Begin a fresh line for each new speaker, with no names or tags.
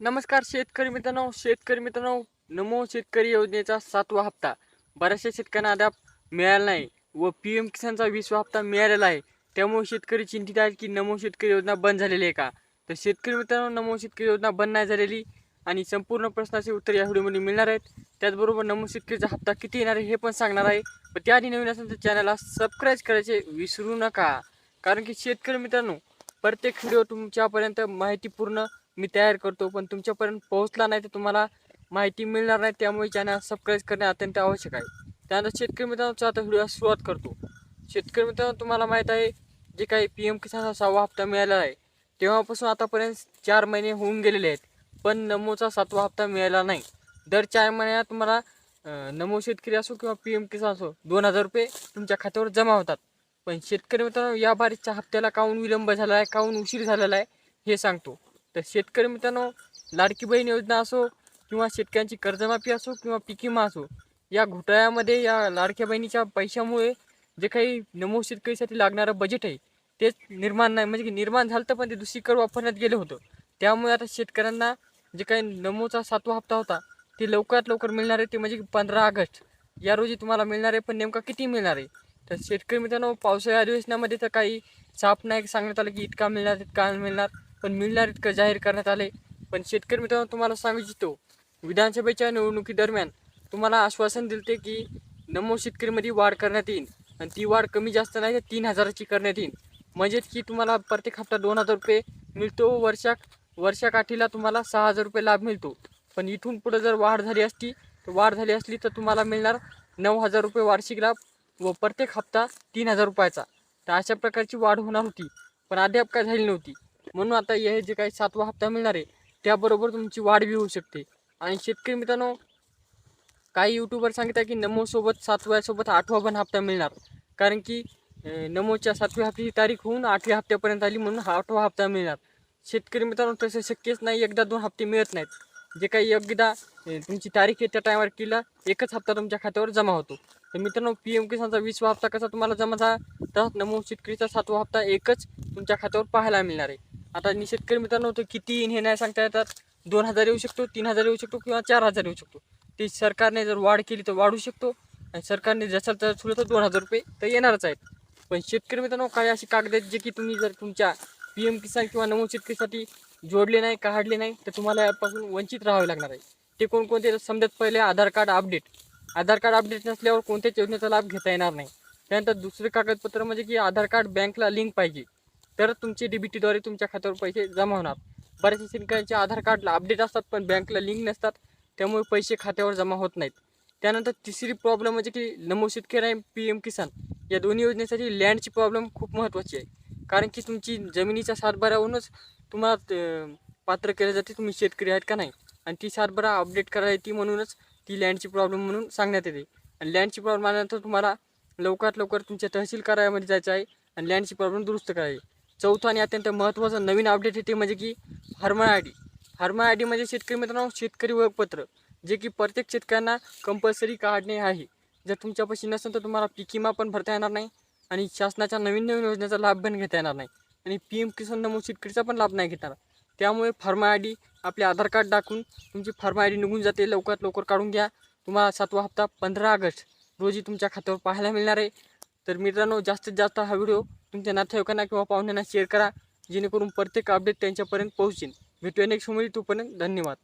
नमस्कार शेतकरी मित्रांनो शेतकरी मित्रांनो नमो शेतकरी योजनेचा सातवा हप्ता. बऱ्याचशा शेतकऱ्यांना अद्याप मिळाला नाही व पी एम किसानचा वीसवा हप्ता मिळालेला आहे. त्यामुळे शेतकरी चिंतित आहेत की नमो शेतकरी योजना बंद झालेली आहे का? तर शेतकरी मित्रांनो नमो शेतकरी योजना बंद नाही झालेली आणि संपूर्ण प्रश्नाचे उत्तर या व्हिडिओमध्ये मिळणार आहेत. त्याचबरोबर नमो शेतकरीचा हप्ता किती येणार आहे हे पण सांगणार आहे. पण त्याआधी नवीन असेल तर चॅनलला सबस्क्राईब करायचे विसरू नका. कारण की शेतकरी मित्रांनो प्रत्येक व्हिडिओ तुमच्यापर्यंत माहितीपूर्ण मी तयार करतो पण तुमच्यापर्यंत पोहोचला नाही तर तुम्हाला माहिती मिळणार नाही. त्यामुळे चॅनल सबस्क्राईब करणे अत्यंत आवश्यक आहे. त्यानंतर शेतकरी मित्रांचा आता व्हिडिओ सुरुवात करतो. शेतकरी मित्रांनो तुम्हाला माहीत आहे जे काही पी एम किसानचा सहावा हप्ता मिळाला आहे तेव्हापासून आतापर्यंत चार महिने होऊन गेलेले आहेत पण नमोचा सातवा हप्ता मिळाला नाही. दर चार महिन्यात तुम्हाला नमो शेतकरी असो किंवा पी एम किसान असो दोन हजार रुपये तुमच्या खात्यावर जमा होतात. पण शेतकरी मित्रांनो या बारीकच्या हप्त्याला काहून विलंब झाला आहे काहून उशीर झालेला आहे हे सांगतो. तर शेतकरी मित्रांनो लाडकी बहीण योजना असो किंवा शेतकऱ्यांची कर्जमाफी असो किंवा पीक विमा असो या घोटाळ्यामध्ये या लाडक्या बहिणीच्या पैशामुळे जे काही नमो शेतकरीसाठी लागणारं बजेट आहे तेच निर्माण नाही. म्हणजे की निर्माण झालं तर पण ते दुसरीकडे वापरण्यात गेलं होतं. त्यामुळे आता शेतकऱ्यांना जे काही नमोचा सातवा हप्ता होता ते लवकरात लवकर मिळणार आहे. ते म्हणजे पंधरा ऑगस्ट. या रोजी तुम्हाला मिळणार आहे पण नेमका किती मिळणार आहे? तर शेतकरी मित्रांनो पावसाळी अधिवेशनामध्ये तर काही साफ नाही सांगण्यात आलं की इतका मिळणार इतका मिळणार. पण मिळणार इतकं जाहीर करण्यात आले पण शेतकरी मित्रांनो तुम्हाला सांगू इच्छितो विधानसभेच्या निवडणुकीदरम्यान तुम्हाला आश्वासन दिलते की नमो शेतकरीमध्ये वाढ करण्यात येईल आणि ती वाढ कमी जास्त नाही तर तीन हजाराची करण्यात येईल म्हणजेच की तुम्हाला प्रत्येक हप्ता दोन हजार रुपये मिळतो वर्षा वर्षाकाठीला तुम्हाला सहा हजार रुपये लाभ मिळतो. पण इथून पुढे जर वाढ झाली असती तर वाढ झाली असली तर तुम्हाला मिळणार नऊ हजार रुपये वार्षिक लाभ व प्रत्येक हप्ता तीन हजार रुपयाचा. तर अशा प्रकारची वाढ होणार होती पण अद्याप काय झाली नव्हती. म्हणून आता हे जे काही सातवा हप्ता मिळणार आहे त्याबरोबर तुमची वाढ बी होऊ शकते. आणि शेतकरी मित्रांनो काही यूट्यूबर सांगतात की नमोसोबत सातव्यासोबत आठवा पण हप्ता मिळणार. कारण की नमोच्या सातव्या हप्त्याची तारीख होऊन आठव्या हप्त्यापर्यंत आली म्हणून हा आठवा हप्ता मिळणार. शेतकरी मित्रांनो तसं शक्यच नाही एकदा दोन हप्ते मिळत नाहीत. जे काही एकदा तुमची तारीख आहे त्या टायमावर केला एकच हप्ता तुमच्या खात्यावर जमा होतो. तर मित्रांनो पी एम किसानचा वीसवा हप्ता कसा तुम्हाला जमा झाला तर नमो शेतकरीचा सातवा हप्ता एकच तुमच्या खात्यावर पाहायला मिळणार आहे. आता नि शेतकरी मित्रांनो तो किती हे नाही सांगता येतात दोन हजार येऊ शकतो तीन हजार येऊ शकतो किंवा चार हजार येऊ शकतो. ते सरकारने जर वाढ केली तर वाढू शकतो आणि सरकारने जसं तर सुरू तर दोन हजार रुपये तर येणारच आहेत. पण शेतकरी मित्रांनो काही अशी कागद आहेत जे की तुम्ही जर तुमच्या पी एम किसान किंवा नमो शेतकरीसाठी जोडले नाही काढले नाही तर तुम्हाला यापासून वंचित राहावे लागणार आहे. ते कोणकोणते? समजत पहिले Aadhaar card update. Aadhaar card update नसल्यावर कोणत्याच योजनेचा लाभ घेता येणार नाही. त्यानंतर दुसरे कागदपत्र म्हणजे की आधार कार्ड बँकला लिंक पाहिजे. तर तुमचे डीबीटीद्वारे तुमच्या खात्यावर पैसे जमा होणार. बऱ्याचशा शेतकऱ्यांचे आधार कार्डला अपडेट असतात पण बँकला लिंक नसतात. त्यामुळे पैसे खात्यावर जमा होत नाहीत. त्यानंतर तिसरी प्रॉब्लेम म्हणजे की नमो शेतकरी आणि पी एम किसान या दोन्ही योजनेसाठी लँडची प्रॉब्लेम खूप महत्त्वाची आहे. कारण की तुमची जमिनीच्या सातबाऱ्यावरूनच तुम्हाला पात्र केलं जाते तुम्ही शेतकरी आहेत का नाही? आणि ती सातबारा अपडेट करायला येते म्हणूनच ती लँडची प्रॉब्लेम म्हणून सांगण्यात येते. आणि लँडची प्रॉब्लेम आल्यानंतर तुम्हाला लवकरात लवकर तुमच्या तहसील कार्यालयामध्ये जायचं आहे आणि लँडची प्रॉब्लेम दुरुस्त करायची चौथं आणि अत्यंत महत्त्वाचं नवीन अपडेट येते म्हणजे की farmer I D. Farmer I D म्हणजे शेतकरी मित्रांनो शेतकरी ओळखपत्र जे की प्रत्येक शेतकऱ्यांना कंपल्सरी काढणे आहे. जर तुमच्यापाशी नसेल तर तुम्हाला पीक विमा पण भरता येणार नाही आणि शासनाच्या नवीन नवीन योजनेचा लाभ पण घेता येणार नाही आणि पी एम किसान नमो शेतकरीचा पण लाभ नाही घेणार. त्यामुळे फार्मा आय डी आपले आधार कार्ड दाखवून तुमची फार्मा आय डी निघून जाते. लवकरात लवकर काढून घ्या. तुम्हाला सातवा हप्ता पंधरा ऑगस्ट रोजी तुमच्या खात्यावर पाहायला मिळणार आहे. तर मित्रांनो जास्तीत जास्त हा व्हिडिओ तुमच्या नातेवाईकांना किंवा पाहुण्यांना शेअर करा जेणेकरून प्रत्येक अपडेट त्यांच्यापर्यंत पोहोचेल. भेटूया नेक्स्ट तोपर्यंत धन्यवाद.